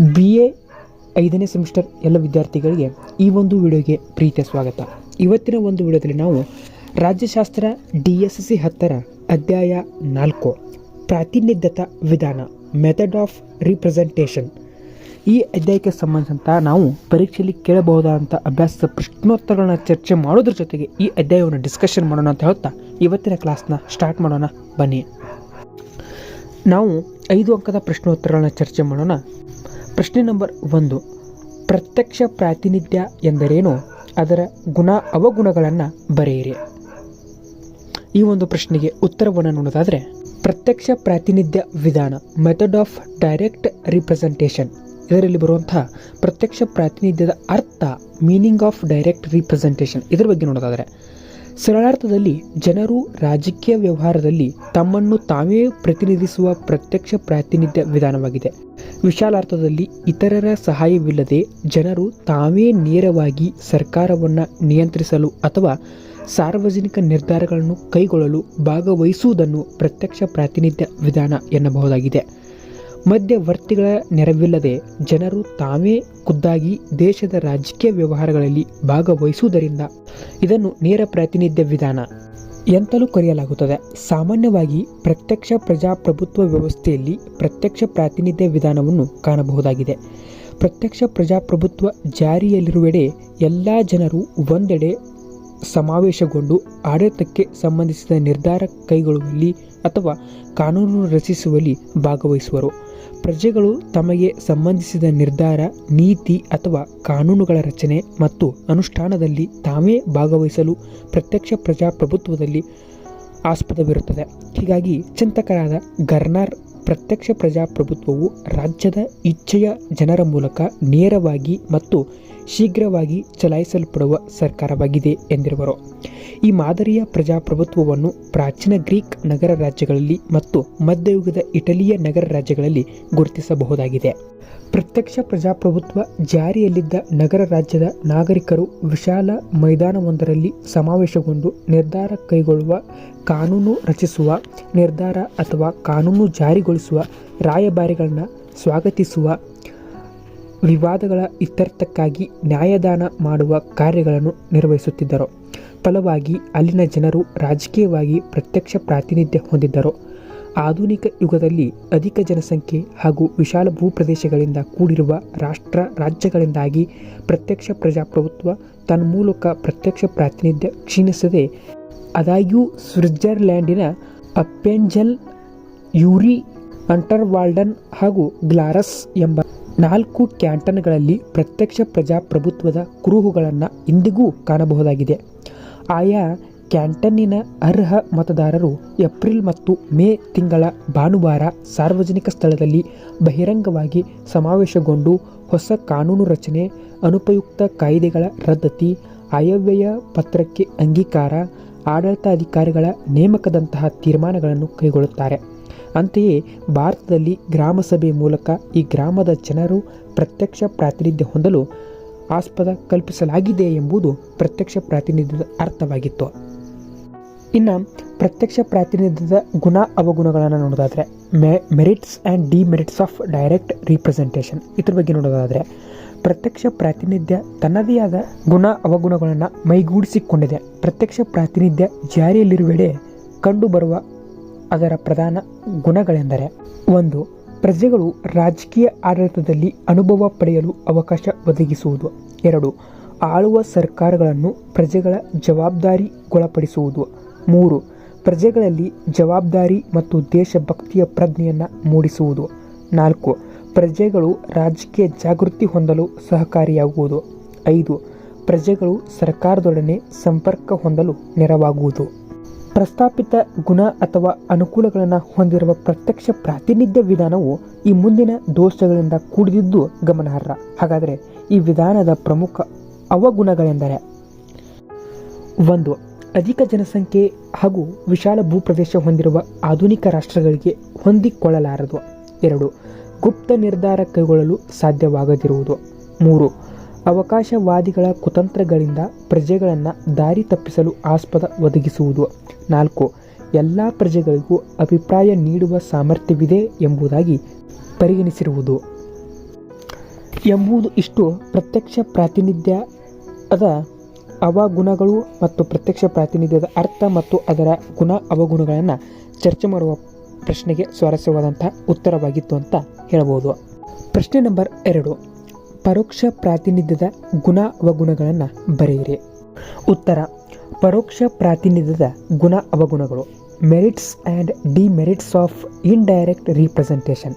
B A ಐದನೇ semester ಎಲ್ಲ ವಿದ್ಯಾರ್ಥಿಗಳಿಗೆ ಈ ಒಂದು ವಿಡಿಯೋಗೆ ಪ್ರೀತಿಯ ಸ್ವಾಗತ. ಇವತ್ತಿನ ಒಂದು ವಿಡಿಯೋದಲ್ಲಿ ನಾವು ರಾಜ್ಯಶಾಸ್ತ್ರ ಡಿ ಎಸ್ ಸಿ ಹತ್ತರ ಅಧ್ಯಾಯ ನಾಲ್ಕು ಪ್ರಾತಿನಿಧ್ಯತಾ ವಿಧಾನ ಮೆಥಡ್ ಆಫ್ ರಿಪ್ರೆಸೆಂಟೇಷನ್ ಈ ಅಧ್ಯಾಯಕ್ಕೆ ಸಂಬಂಧಿಸಿದಂಥ ನಾವು ಪರೀಕ್ಷೆಯಲ್ಲಿ ಕೇಳಬಹುದಾದಂಥ ಅಭ್ಯಾಸ ಪ್ರಶ್ನೋತ್ತರಗಳನ್ನ ಚರ್ಚೆ ಮಾಡೋದ್ರ ಜೊತೆಗೆ ಈ ಅಧ್ಯಾಯವನ್ನು ಡಿಸ್ಕಷನ್ ಮಾಡೋಣ ಅಂತ ಹೇಳ್ತಾ ಇವತ್ತಿನ ಕ್ಲಾಸ್ನ ಸ್ಟಾರ್ಟ್ ಮಾಡೋಣ ಬನ್ನಿ. ನಾವು ಐದು ಅಂಕದ ಪ್ರಶ್ನೋತ್ತರಗಳನ್ನ ಚರ್ಚೆ ಮಾಡೋಣ. ಪ್ರಶ್ನೆ ನಂಬರ್ ಒಂದು. ಪ್ರತ್ಯಕ್ಷ ಪ್ರಾತಿನಿಧ್ಯ ಎಂದರೇನು? ಅದರ ಗುಣ ಅವಗುಣಗಳನ್ನು ಬರೆಯಿರಿ. ಈ ಒಂದು ಪ್ರಶ್ನೆಗೆ ಉತ್ತರವನ್ನು ನೋಡೋದಾದರೆ, ಪ್ರತ್ಯಕ್ಷ ಪ್ರಾತಿನಿಧ್ಯ ವಿಧಾನ ಮೆಥಡ್ ಆಫ್ ಡೈರೆಕ್ಟ್ ರಿಪ್ರೆಸೆಂಟೇಷನ್ ಇದರಲ್ಲಿ ಬರುವಂತಹ ಪ್ರತ್ಯಕ್ಷ ಪ್ರಾತಿನಿಧ್ಯದ ಅರ್ಥ ಮೀನಿಂಗ್ ಆಫ್ ಡೈರೆಕ್ಟ್ ರಿಪ್ರೆಸೆಂಟೇಷನ್ ಇದರ ಬಗ್ಗೆ ನೋಡೋದಾದರೆ, ಸರಳಾರ್ಥದಲ್ಲಿ ಜನರು ರಾಜಕೀಯ ವ್ಯವಹಾರದಲ್ಲಿ ತಮ್ಮನ್ನು ತಾವೇ ಪ್ರತಿನಿಧಿಸುವ ಪ್ರತ್ಯಕ್ಷ ಪ್ರಾತಿನಿಧ್ಯ ವಿಧಾನವಾಗಿದೆ. ವಿಶಾಲಾರ್ಥದಲ್ಲಿ ಇತರರ ಸಹಾಯವಿಲ್ಲದೆ ಜನರು ತಾವೇ ನೇರವಾಗಿ ಸರ್ಕಾರವನ್ನು ನಿಯಂತ್ರಿಸಲು ಅಥವಾ ಸಾರ್ವಜನಿಕ ನಿರ್ಧಾರಗಳನ್ನು ಕೈಗೊಳ್ಳಲು ಭಾಗವಹಿಸುವುದನ್ನು ಪ್ರತ್ಯಕ್ಷ ಪ್ರಾತಿನಿಧ್ಯ ವಿಧಾನ ಎನ್ನಬಹುದಾಗಿದೆ. ಮಧ್ಯವರ್ತಿಗಳ ನೆರವಿಲ್ಲದೆ ಜನರು ತಾವೇ ಖುದ್ದಾಗಿ ದೇಶದ ರಾಜಕೀಯ ವ್ಯವಹಾರಗಳಲ್ಲಿ ಭಾಗವಹಿಸುವುದರಿಂದ ಇದನ್ನು ನೇರ ಪ್ರಾತಿನಿಧ್ಯ ವಿಧಾನ ಎಂತಲೂ ಕರೆಯಲಾಗುತ್ತದೆ. ಸಾಮಾನ್ಯವಾಗಿ ಪ್ರತ್ಯಕ್ಷ ಪ್ರಜಾಪ್ರಭುತ್ವ ವ್ಯವಸ್ಥೆಯಲ್ಲಿ ಪ್ರತ್ಯಕ್ಷ ಪ್ರಾತಿನಿಧ್ಯ ವಿಧಾನವನ್ನು ಕಾಣಬಹುದಾಗಿದೆ. ಪ್ರತ್ಯಕ್ಷ ಪ್ರಜಾಪ್ರಭುತ್ವ ಜಾರಿಯಲ್ಲಿರುವೆಡೆ ಎಲ್ಲ ಜನರು ಒಂದೆಡೆ ಸಮಾವೇಶಗೊಂಡು ಆಡಳಿತಕ್ಕೆ ಸಂಬಂಧಿಸಿದ ನಿರ್ಧಾರ ಕೈಗೊಳ್ಳುವಲ್ಲಿ ಅಥವಾ ಕಾನೂನು ರಚಿಸುವಲ್ಲಿ ಭಾಗವಹಿಸುವರು. ಪ್ರಜೆಗಳು ತಮಗೆ ಸಂಬಂಧಿಸಿದ ನಿರ್ಧಾರ, ನೀತಿ ಅಥವಾ ಕಾನೂನುಗಳ ರಚನೆ ಮತ್ತು ಅನುಷ್ಠಾನದಲ್ಲಿ ತಾವೇ ಭಾಗವಹಿಸಲು ಪ್ರತ್ಯಕ್ಷ ಪ್ರಜಾಪ್ರಭುತ್ವದಲ್ಲಿ ಆಸ್ಪದವಿರುತ್ತದೆ. ಹೀಗಾಗಿ ಚಿಂತಕರಾದ ಗರ್ನಾರ್, ಪ್ರತ್ಯಕ್ಷ ಪ್ರಜಾಪ್ರಭುತ್ವವು ರಾಜ್ಯದ ಇಚ್ಛೆಯ ಜನರ ಮೂಲಕ ನೇರವಾಗಿ ಮತ್ತು ಶೀಘ್ರವಾಗಿ ಚಲಾಯಿಸಲ್ಪಡುವ ಸರ್ಕಾರವಾಗಿದೆ ಎಂದಿರುವರು. ಈ ಮಾದರಿಯ ಪ್ರಜಾಪ್ರಭುತ್ವವನ್ನು ಪ್ರಾಚೀನ ಗ್ರೀಕ್ ನಗರ ರಾಜ್ಯಗಳಲ್ಲಿ ಮತ್ತು ಮಧ್ಯಯುಗದ ಇಟಲಿಯ ನಗರ ರಾಜ್ಯಗಳಲ್ಲಿ ಗುರುತಿಸಬಹುದಾಗಿದೆ. ಪ್ರತ್ಯಕ್ಷ ಪ್ರಜಾಪ್ರಭುತ್ವ ಜಾರಿಯಲ್ಲಿದ್ದ ನಗರ ರಾಜ್ಯದ ನಾಗರಿಕರು ವಿಶಾಲ ಮೈದಾನವೊಂದರಲ್ಲಿ ಸಮಾವೇಶಗೊಂಡು ನಿರ್ಧಾರ ಕೈಗೊಳ್ಳುವ, ಕಾನೂನು ರಚಿಸುವ, ನಿರ್ಧಾರ ಅಥವಾ ಕಾನೂನು ಜಾರಿಗೊಳಿಸುವ ರಾಯಭಾರಿಗಳನ್ನ ಸ್ವಾಗತಿಸುವ ವಿವಾದಗಳ ಇತ್ಯರ್ಥಕ್ಕಾಗಿ ನ್ಯಾಯದಾನ ಮಾಡುವ ಕಾರ್ಯಗಳನ್ನು ನಿರ್ವಹಿಸುತ್ತಿದ್ದರು. ಫಲವಾಗಿ ಅಲ್ಲಿನ ಜನರು ರಾಜಕೀಯವಾಗಿ ಪ್ರತ್ಯಕ್ಷ ಪ್ರಾತಿನಿಧ್ಯ ಹೊಂದಿದ್ದರು. ಆಧುನಿಕ ಯುಗದಲ್ಲಿ ಅಧಿಕ ಜನಸಂಖ್ಯೆ ಹಾಗೂ ವಿಶಾಲ ಭೂಪ್ರದೇಶಗಳಿಂದ ಕೂಡಿರುವ ರಾಷ್ಟ್ರ ರಾಜ್ಯಗಳಿಂದಾಗಿ ಪ್ರತ್ಯಕ್ಷ ಪ್ರಜಾಪ್ರಭುತ್ವ ತನ್ಮೂಲಕ ಪ್ರತ್ಯಕ್ಷ ಪ್ರಾತಿನಿಧ್ಯ ಕ್ಷೀಣಿಸದೆ, ಆದಾಗ್ಯೂ ಸ್ವಿಟ್ಜರ್ಲ್ಯಾಂಡಿನ ಅಪ್ಪೆಂಜಲ್ ಯೂರಿ ಅಂಟರ್ವಾಲ್ಡನ್ ಹಾಗೂ ಗ್ಲಾರಸ್ ಎಂಬ ನಾಲ್ಕು ಕ್ಯಾಂಟನ್ಗಳಲ್ಲಿ ಪ್ರತ್ಯಕ್ಷ ಪ್ರಜಾಪ್ರಭುತ್ವದ ಕುರುಹುಗಳನ್ನು ಇಂದಿಗೂ ಕಾಣಬಹುದಾಗಿದೆ. ಆಯಾ ಕ್ಯಾಂಟನ್ನಿನ ಅರ್ಹ ಮತದಾರರು ಏಪ್ರಿಲ್ ಮತ್ತು ಮೇ ತಿಂಗಳ ಭಾನುವಾರ ಸಾರ್ವಜನಿಕ ಸ್ಥಳದಲ್ಲಿ ಬಹಿರಂಗವಾಗಿ ಸಮಾವೇಶಗೊಂಡು ಹೊಸ ಕಾನೂನು ರಚನೆ, ಅನುಪಯುಕ್ತ ಕಾಯ್ದೆಗಳ ರದ್ದತಿ, ಆಯವ್ಯಯ ಪತ್ರಕ್ಕೆ ಅಂಗೀಕಾರ, ಆಡಳಿತಾಧಿಕಾರಿಗಳ ನೇಮಕದಂತಹ ತೀರ್ಮಾನಗಳನ್ನು ಕೈಗೊಳ್ಳುತ್ತಾರೆ. ಅಂತೆಯೇ ಭಾರತದಲ್ಲಿ ಗ್ರಾಮಸಭೆ ಮೂಲಕ ಈ ಗ್ರಾಮದ ಜನರು ಪ್ರತ್ಯಕ್ಷ ಪ್ರಾತಿನಿಧ್ಯ ಹೊಂದಲು ಆಸ್ಪದ ಕಲ್ಪಿಸಲಾಗಿದೆ ಎಂಬುದು ಪ್ರತ್ಯಕ್ಷ ಪ್ರಾತಿನಿಧ್ಯದ ಅರ್ಥವಾಗಿತ್ತು. ಇನ್ನು ಪ್ರತ್ಯಕ್ಷ ಪ್ರಾತಿನಿಧ್ಯದ ಗುಣ ಅವಗುಣಗಳನ್ನು ನೋಡೋದಾದರೆ ಮೆ merits and demerits of direct representation ಇದ್ರ ಬಗ್ಗೆ ನೋಡೋದಾದರೆ ಪ್ರತ್ಯಕ್ಷ ಪ್ರಾತಿನಿಧ್ಯ ತನ್ನದೇ ಆದ ಗುಣ ಅವಗುಣಗಳನ್ನು ಮೈಗೂಡಿಸಿಕೊಂಡಿದೆ. ಪ್ರತ್ಯಕ್ಷ ಪ್ರಾತಿನಿಧ್ಯ ಜಾರಿಯಲ್ಲಿರುವೆಡೆ ಕಂಡುಬರುವ ಅದರ ಪ್ರಧಾನ ಗುಣಗಳೆಂದರೆ ಒಂದು, ಪ್ರಜೆಗಳು ರಾಜಕೀಯ ಆಡಳಿತದಲ್ಲಿ ಅನುಭವ ಪಡೆಯಲು ಅವಕಾಶ ಒದಗಿಸುವುದು. ಎರಡು, ಆಳುವ ಸರ್ಕಾರಗಳನ್ನು ಪ್ರಜೆಗಳ ಜವಾಬ್ದಾರಿಗೊಳಪಡಿಸುವುದು. ಮೂರು, ಪ್ರಜೆಗಳಲ್ಲಿ ಜವಾಬ್ದಾರಿ ಮತ್ತು ದೇಶಭಕ್ತಿಯ ಪ್ರಜ್ಞೆಯನ್ನು ಮೂಡಿಸುವುದು. ನಾಲ್ಕು, ಪ್ರಜೆಗಳು ರಾಜಕೀಯ ಜಾಗೃತಿ ಹೊಂದಲು ಸಹಕಾರಿಯಾಗುವುದು. ಐದು, ಪ್ರಜೆಗಳು ಸರ್ಕಾರದೊಡನೆ ಸಂಪರ್ಕ ಹೊಂದಲು ನೆರವಾಗುವುದು. ಪ್ರಸ್ತಾಪಿತ ಗುಣ ಅಥವಾ ಅನುಕೂಲಗಳನ್ನು ಹೊಂದಿರುವ ಪ್ರತ್ಯಕ್ಷ ಪ್ರಾತಿನಿಧ್ಯ ವಿಧಾನವು ಈ ಮುಂದಿನ ದೋಷಗಳಿಂದ ಕೂಡಿದ್ದು ಗಮನಾರ್ಹ. ಹಾಗಾದರೆ ಈ ವಿಧಾನದ ಪ್ರಮುಖ ಅವಗುಣಗಳೆಂದರೆ? ಒಂದು, ಅಧಿಕ ಜನಸಂಖ್ಯೆ ಹಾಗೂ ವಿಶಾಲ ಭೂಪ್ರದೇಶ ಹೊಂದಿರುವ ಆಧುನಿಕ ರಾಷ್ಟ್ರಗಳಿಗೆ ಹೊಂದಿಕೊಳ್ಳಲಾರದು. ಎರಡು, ಗುಪ್ತ ನಿರ್ಧಾರ ಕೈಗೊಳ್ಳಲು ಸಾಧ್ಯವಾಗದಿರುವುದು. ಮೂರು ಅವಕಾಶವಾದಿಗಳ ಕುತಂತ್ರಗಳಿಂದ ಪ್ರಜೆಗಳನ್ನು ದಾರಿ ತಪ್ಪಿಸಲು ಆಸ್ಪದ ಒದಗಿಸುವುದು. ನಾಲ್ಕು, ಎಲ್ಲ ಪ್ರಜೆಗಳಿಗೂ ಅಭಿಪ್ರಾಯ ನೀಡುವ ಸಾಮರ್ಥ್ಯವಿದೆ ಎಂಬುದಾಗಿ ಪರಿಗಣಿಸಿರುವುದು. ಎಂಬುದು ಇಷ್ಟು ಪ್ರತ್ಯಕ್ಷ ಪ್ರಾತಿನಿಧ್ಯ ಅದ ಅವಗುಣಗಳು ಮತ್ತು ಪ್ರತ್ಯಕ್ಷ ಪ್ರಾತಿನಿಧ್ಯದ ಅರ್ಥ ಮತ್ತು ಅದರ ಗುಣ ಅವಗುಣಗಳನ್ನು ಚರ್ಚೆ ಮಾಡುವ ಪ್ರಶ್ನೆಗೆ ಸ್ವಾರಸ್ಯವಾದಂಥ ಉತ್ತರವಾಗಿತ್ತು ಅಂತ ಹೇಳ್ಬೋದು. ಪ್ರಶ್ನೆ ನಂಬರ್ ಎರಡು ಪರೋಕ್ಷ ಪ್ರಾತಿನಿಧ್ಯದ ಗುಣ ಅವಗುಣಗಳನ್ನು ಬರೆಯಿರಿ. ಉತ್ತರ, ಪರೋಕ್ಷ ಪ್ರಾತಿನಿಧ್ಯದ ಗುಣ ಅವಗುಣಗಳು merits and demerits of indirect representation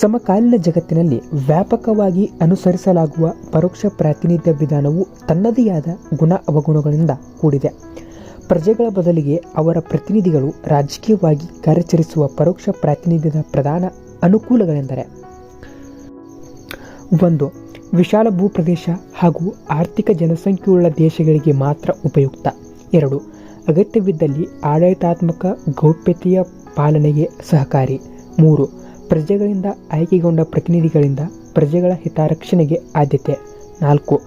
ಸಮಕಾಲೀನ ಜಗತ್ತಿನಲ್ಲಿ ವ್ಯಾಪಕವಾಗಿ ಅನುಸರಿಸಲಾಗುವ ಪರೋಕ್ಷ ಪ್ರಾತಿನಿಧ್ಯ ವಿಧಾನವು ತನ್ನದೇ ಆದ ಗುಣ ಅವಗುಣಗಳಿಂದ ಕೂಡಿದೆ. ಪ್ರಜೆಗಳ ಬದಲಿಗೆ ಅವರ ಪ್ರತಿನಿಧಿಗಳು ರಾಜಕೀಯವಾಗಿ ಕಾರ್ಯಾಚರಿಸುವ ಪರೋಕ್ಷ ಪ್ರಾತಿನಿಧ್ಯದ ಪ್ರಧಾನ ಅನುಕೂಲಗಳೆಂದರೆ ಒಂದು, ವಿಶಾಲ ಭೂಪ್ರದೇಶ ಹಾಗೂ ಆರ್ಥಿಕ ಜನಸಂಖ್ಯೆಯುಳ್ಳ ದೇಶಗಳಿಗೆ ಮಾತ್ರ ಉಪಯುಕ್ತ. ಎರಡು, ಅಗತ್ಯವಿದ್ದಲ್ಲಿ ಆಡಳಿತಾತ್ಮಕ ಗೌಪ್ಯತೆಯ ಪಾಲನೆಗೆ ಸಹಕಾರಿ. ಮೂರು, ಪ್ರಜೆಗಳಿಂದ ಆಯ್ಕೆಗೊಂಡ ಪ್ರತಿನಿಧಿಗಳಿಂದ ಪ್ರಜೆಗಳ ಹಿತರಕ್ಷಣೆಗೆ ಆದ್ಯತೆ. ನಾಲ್ಕು,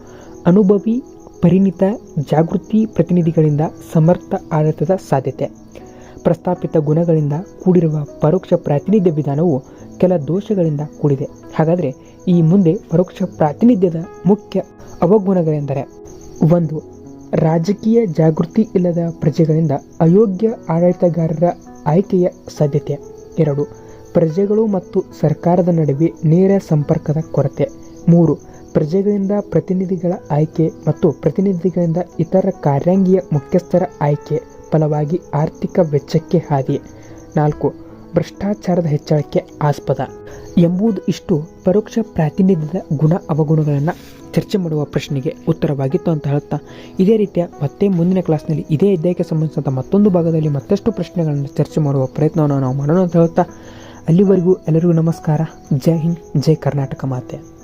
ಅನುಭವಿ, ಪರಿಣಿತ, ಜಾಗೃತಿ ಪ್ರತಿನಿಧಿಗಳಿಂದ ಸಮರ್ಥ ಆಡಳಿತದ ಸಾಧ್ಯತೆ. ಪ್ರಸ್ತಾಪಿತ ಗುಣಗಳಿಂದ ಕೂಡಿರುವ ಪರೋಕ್ಷ ಪ್ರಾತಿನಿಧ್ಯ ವಿಧಾನವು ಕೆಲ ದೋಷಗಳಿಂದ ಕೂಡಿದೆ. ಹಾಗಾದರೆ ಈ ಮುಂದೆ ಪರೋಕ್ಷ ಪ್ರಾತಿನಿಧ್ಯದ ಮುಖ್ಯ ಅವಗುಣಗಳೆಂದರೆ ಒಂದು, ರಾಜಕೀಯ ಜಾಗೃತಿ ಇಲ್ಲದ ಪ್ರಜೆಗಳಿಂದ ಅಯೋಗ್ಯ ಆಡಳಿತಗಾರರ ಆಯ್ಕೆಯ ಸಾಧ್ಯತೆ. ಎರಡು, ಪ್ರಜೆಗಳು ಮತ್ತು ಸರ್ಕಾರದ ನಡುವೆ ನೇರ ಸಂಪರ್ಕದ ಕೊರತೆ. ಮೂರು, ಪ್ರಜೆಗಳಿಂದ ಪ್ರತಿನಿಧಿಗಳ ಆಯ್ಕೆ ಮತ್ತು ಪ್ರತಿನಿಧಿಗಳಿಂದ ಇತರ ಕಾರ್ಯಾಂಗೀಯ ಮುಖ್ಯಸ್ಥರ ಆಯ್ಕೆ ಫಲವಾಗಿ ಆರ್ಥಿಕ ವೆಚ್ಚಕ್ಕೆ ಹಾದಿ. ನಾಲ್ಕು, ಭ್ರಷ್ಟಾಚಾರದ ಹೆಚ್ಚಳಕ್ಕೆ ಆಸ್ಪದ. ಎಂಬುದು ಇಷ್ಟು ಪರೋಕ್ಷ ಪ್ರಾತಿನಿಧ್ಯದ ಗುಣ ಅವಗುಣಗಳನ್ನು ಚರ್ಚೆ ಮಾಡುವ ಪ್ರಶ್ನೆಗೆ ಉತ್ತರವಾಗಿತ್ತು ಅಂತ ಹೇಳ್ತಾ ಇದೇ ರೀತಿಯ ಮತ್ತೆ ಮುಂದಿನ ಕ್ಲಾಸ್ನಲ್ಲಿ ಇದೇ ಅಧ್ಯಾಯಕ್ಕೆ ಸಂಬಂಧಿಸಿದಂಥ ಮತ್ತೊಂದು ಭಾಗದಲ್ಲಿ ಮತ್ತಷ್ಟು ಪ್ರಶ್ನೆಗಳನ್ನು ಚರ್ಚೆ ಮಾಡುವ ಪ್ರಯತ್ನವನ್ನು ನಾವು ಮಾಡೋಣ ಅಂತ ಹೇಳ್ತಾ ಅಲ್ಲಿವರೆಗೂ ಎಲ್ಲರಿಗೂ ನಮಸ್ಕಾರ. ಜೈ ಹಿಂದ್, ಜೈ ಕರ್ನಾಟಕ ಮಾತೆ.